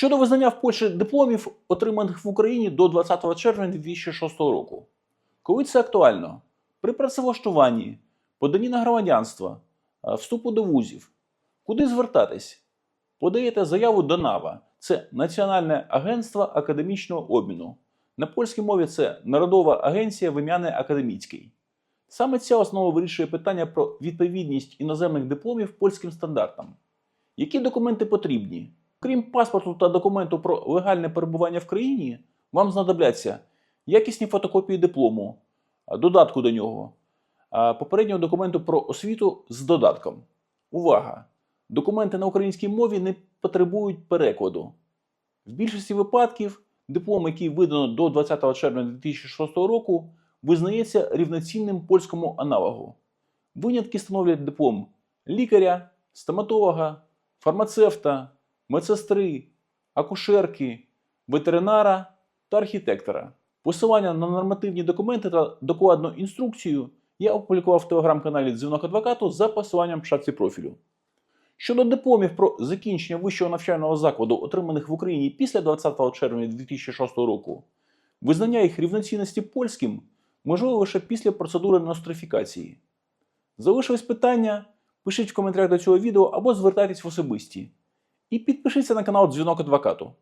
Щодо визнання в Польщі дипломів, отриманих в Україні до 20 червня 2006 року. Коли це актуально? При працевлаштуванні, поданні на громадянство, вступу до вузів. Куди звертатись? Подаєте заяву до НАВА. Це Національне агентство академічного обміну. На польській мові це Народова агенція вим'яни академіцький. Саме ця основа вирішує питання про відповідність іноземних дипломів польським стандартам. Які документи потрібні? Крім паспорту та документу про легальне перебування в країні, вам знадобляться якісні фотокопії диплому, додатку до нього, попереднього документу про освіту з додатком. Увага! Документи на українській мові не потребують перекладу. В більшості випадків диплом, який видано до 20 червня 2006 року, визнається рівноцінним польському аналогу. Винятки становлять диплом лікаря, стоматолога, фармацевта, медсестри, акушерки, ветеринара та архітектора. Посилання на нормативні документи та докладну інструкцію я опублікував в телеграм-каналі Дзвінок адвокату за посиланням в шапці профілю. Щодо дипломів про закінчення вищого навчального закладу, отриманих в Україні після 20 червня 2006 року, визнання їх рівноцінності польським можливо лише після процедури нострифікації. Залишились питання? Пишіть в коментарях до цього відео або звертайтесь в особисті. І підпишіться на канал Дзвінок адвокату.